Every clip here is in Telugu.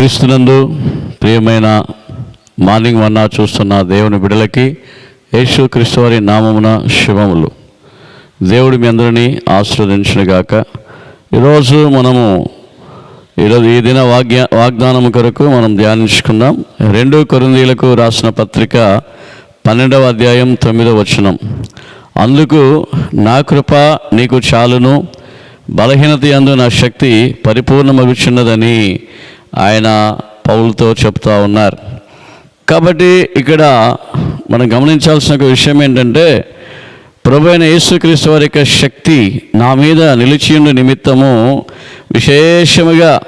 క్రీస్తునందు ప్రియమైన మార్నింగ్ వన్నా చూస్తున్న దేవుని బిడలకి యేసు క్రీస్తువారి నామమున శుభములు. దేవుడు మీ అందరినీ ఆశీర్వదించునుగాక ఈరోజు మనము ఈరోజు ఈ దిన వాగ్య వాగ్దానం కొరకు మనం ధ్యానించుకుందాం. రెండు కొరిందీలకు రాసిన పత్రిక పన్నెండవ అధ్యాయం తొమ్మిదవ వచనం. అందుకు నా కృప నీకు చాలును బలహీనత అందు నా శక్తి పరిపూర్ణమగుచున్నదని ఆయన పౌలతో చెప్తా ఉన్నారు. కాబట్టి ఇక్కడ మనం గమనించాల్సిన ఒక విషయం ఏంటంటే ప్రభు అయిన యేసుక్రీస్తు వారి యొక్క శక్తి నా మీద నిలిచియుండు నిమిత్తము విశేషముగా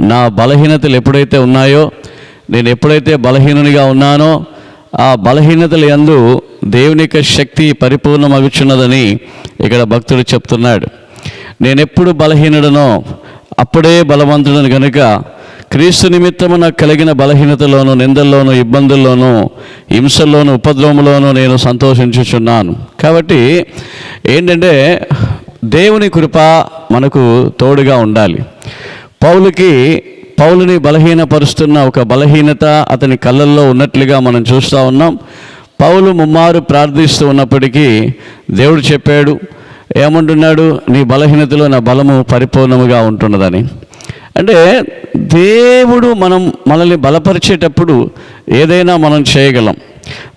నా బలహీనతలు ఎప్పుడైతే ఉన్నాయో నేను ఎప్పుడైతే బలహీనునిగా ఉన్నానో ఆ బలహీనతల యందు దేవుని యొక్క శక్తి పరిపూర్ణమగుచున్నదని ఇక్కడ భక్తుడు చెప్తున్నాడు. నేనెప్పుడు బలహీనుడనో అప్పుడే బలవంతుడను కనుక క్రీస్తు నిమిత్తము నాకు కలిగిన బలహీనతలోను నిందల్లోను ఇబ్బందుల్లోనూ హింసల్లోను ఉపద్రవములోనూ నేను సంతోషించుచున్నాను. కాబట్టి ఏంటంటే దేవుని కృప మనకు తోడుగా ఉండాలి. పౌలుకి పౌలుని బలహీనపరుస్తున్న ఒక బలహీనత అతని కళ్ళల్లో ఉన్నట్లుగా మనం చూస్తూ ఉన్నాం. పౌలు ముమ్మారు ప్రార్థిస్తూ ఉన్నప్పటికీ దేవుడు చెప్పాడు ఏమంటున్నాడు? నీ బలహీనతలో నా బలము పరిపూర్ణముగా ఉంటున్నదని. అంటే దేవుడు మనం మనల్ని బలపరిచేటప్పుడు ఏదైనా మనం చేయగలం.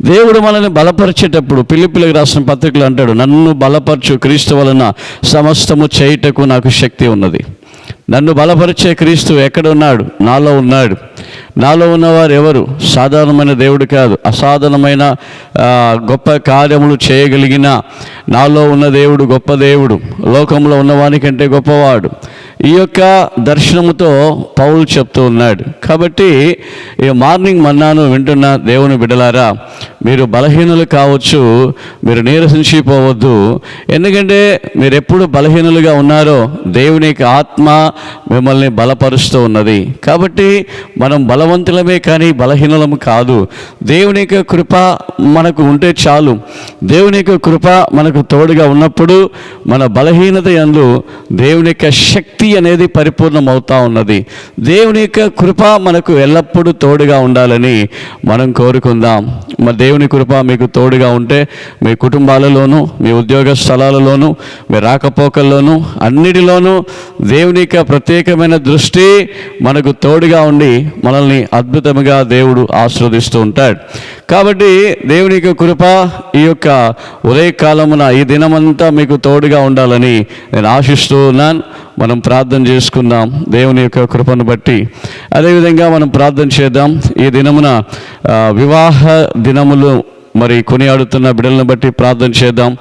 దేవుడు మనల్ని బలపరిచేటప్పుడు పిల్లిపిల్లకి రాసిన పత్రికలు అంటాడు నన్ను బలపరచు క్రీస్తు వలన సమస్తము చేయుటకు నాకు శక్తి ఉన్నది. నన్ను బలపరిచే క్రీస్తు ఎక్కడ ఉన్నాడు? నాలో ఉన్నాడు. నాలో ఉన్నవారు ఎవరు? సాధారణమైన దేవుడు కాదు. అసాధారణమైన గొప్ప కార్యములు చేయగలిగిన నాలో ఉన్న దేవుడు గొప్ప దేవుడు. లోకంలో ఉన్నవానికంటే గొప్పవాడు. ఈ యొక్క దర్శనముతో పౌలు చెప్తూ ఉన్నాడు. కాబట్టి ఈ మార్నింగ్ మన్నాను వింటున్న దేవుని బిడలారా మీరు బలహీనులు కావచ్చు మీరు నీరసించిపోవద్దు. ఎందుకంటే మీరు ఎప్పుడు బలహీనులుగా ఉన్నారో దేవుని యొక్క ఆత్మ మిమ్మల్ని బలపరుస్తూ ఉన్నది. కాబట్టి మనం బలవంతులమే కానీ బలహీనులము కాదు. దేవుని యొక్క కృప మనకు ఉంటే చాలు. దేవుని యొక్క కృప మనకు తోడుగా ఉన్నప్పుడు మన బలహీనత ఎందు దేవుని యొక్క శక్తి అనేది పరిపూర్ణమవుతా ఉన్నది. దేవుని యొక్క కృప మనకు ఎల్లప్పుడూ తోడుగా ఉండాలని మనం కోరుకుందాం. మరి దేవుని కృప మీకు తోడుగా ఉంటే మీ కుటుంబాలలోనూ మీ ఉద్యోగ స్థలాలలోనూ మీ రాకపోకల్లోనూ అన్నిటిలోనూ దేవుని యొక్క ప్రత్యేకమైన దృష్టి మనకు తోడుగా ఉండి మనల్ని అద్భుతముగా దేవుడు ఆస్వాదిస్తూ ఉంటాడు. కాబట్టి దేవుని యొక్క కృప ఈ యొక్క ఉదయకాలమున ఈ దినమంతా మీకు తోడుగా ఉండాలని నేను ఆశిస్తూ ఉన్నాను. మనం ప్రార్థన చేసుకుందాం దేవుని యొక్క కృపను బట్టి. అదేవిధంగా మనం ప్రార్థన చేద్దాం. ఈ దినమున వివాహ దినములు మరి కొనియాడుతున్న బిడ్డలను బట్టి ప్రార్థన చేద్దాం.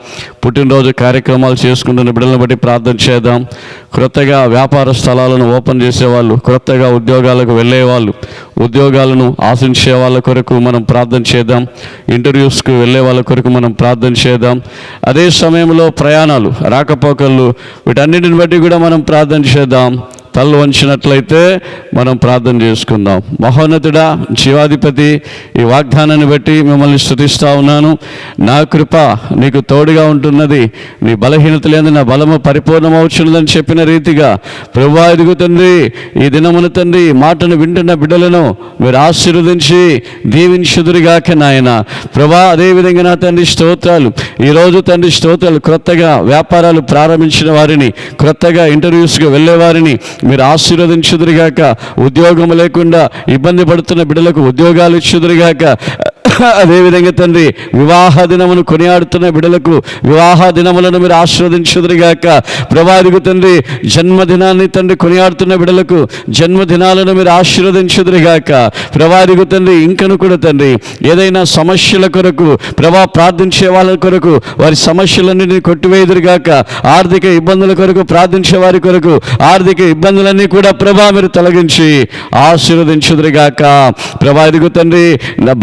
పుట్టినరోజు కార్యక్రమాలు చేసుకుంటున్న బిడ్డలను బట్టి ప్రార్థన చేద్దాం. క్రొత్తగా వ్యాపార స్థలాలను ఓపెన్ చేసేవాళ్ళు క్రొత్తగా ఉద్యోగాలకు వెళ్ళేవాళ్ళు ఉద్యోగాలను ఆశించే వాళ్ళ కొరకు మనం ప్రార్థన చేద్దాం. ఇంటర్వ్యూస్కి వెళ్ళే వాళ్ళ కొరకు మనం ప్రార్థన చేద్దాం. అదే సమయంలో ప్రయాణాలు రాకపోకళ్ళు వీటన్నిటిని బట్టి కూడా మనం ప్రార్థన చేద్దాం. తల్లు వంచినట్లయితే మనం ప్రార్థన చేసుకుందాం. మహోన్నతుడా జీవాధిపతి ఈ వాగ్దానాన్ని బట్టి మిమ్మల్ని స్థుతిస్తా ఉన్నాను. నా కృప నీకు తోడుగా ఉంటున్నది. నీ బలహీనత లేని నా బలము పరిపూర్ణమవుతున్నదని చెప్పిన రీతిగా ప్రభా ఎదుగుతుంది ఈ దినమున తండ్రి మాటను వింటున్న బిడ్డలను మీరు ఆశీర్వదించి దీవించుదురుగాక నాయన. ప్రభా అదేవిధంగా నా తండ్రి స్తోత్రాలు. ఈరోజు తండ్రి స్తోత్రాలు క్రొత్తగా వ్యాపారాలు ప్రారంభించిన వారిని క్రొత్తగా ఇంటర్వ్యూస్కి వెళ్ళేవారిని మీరు ఆశీర్వదించుదురుగాక. ఉద్యోగం లేకుండా ఇబ్బంది పడుతున్న బిడ్డలకు ఉద్యోగాలు ఇచ్చుదురుగాక. అదేవిధంగా తండ్రి వివాహ దినమును కొనియాడుతున్న బిడలకు వివాహ దినములను మీరు ఆశీర్వదించుదురుగాక. ప్రభాదిగు తండ్రి జన్మదినాన్ని తండ్రి కొనియాడుతున్న బిడలకు జన్మదినాలను మీరు ఆశీర్వదించుదురుగాక. ప్రభాదిగు తండ్రి ఇంకను కూడా తండ్రి ఏదైనా సమస్యల కొరకు ప్రభా ప్రార్థించే వాళ్ళ కొరకు వారి సమస్యలన్నింటినీ కొట్టివేయుదురుగాక. ఆర్థిక ఇబ్బందుల కొరకు ప్రార్థించే వారి కొరకు ఆర్థిక ఇబ్బందులన్నీ కూడా ప్రభా మీరు తొలగించి ఆశీర్వదించుదురుగాక. ప్రభా ఇదిగో తండ్రి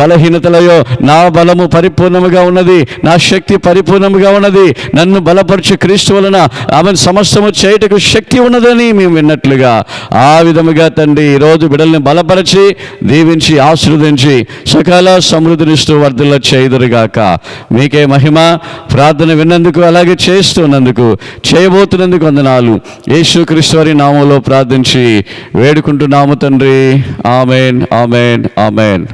బలహీనతల ఉన్నాయో నా బలము పరిపూర్ణముగా ఉన్నది. నా శక్తి పరిపూర్ణముగా ఉన్నది. నన్ను బలపరచు క్రీస్తు వలన ఆమె సమస్తము చేయుటకు శక్తి ఉన్నదని మేము విన్నట్లుగా. ఆ విధముగా తండ్రి ఈరోజు బిడల్ని బలపరిచి దీవించి ఆశీర్వదించి సకాల సమృద్ధినిస్తూ వర్ధల చేయుదురుగాక. మీకే మహిమ ప్రార్థన విన్నందుకు అలాగే చేస్తున్నందుకు చేయబోతున్నందుకు వందనాలు. యేసు క్రీస్తు వారి నామంలో ప్రార్థించి వేడుకుంటున్నాము తండ్రి. Amen amen amen.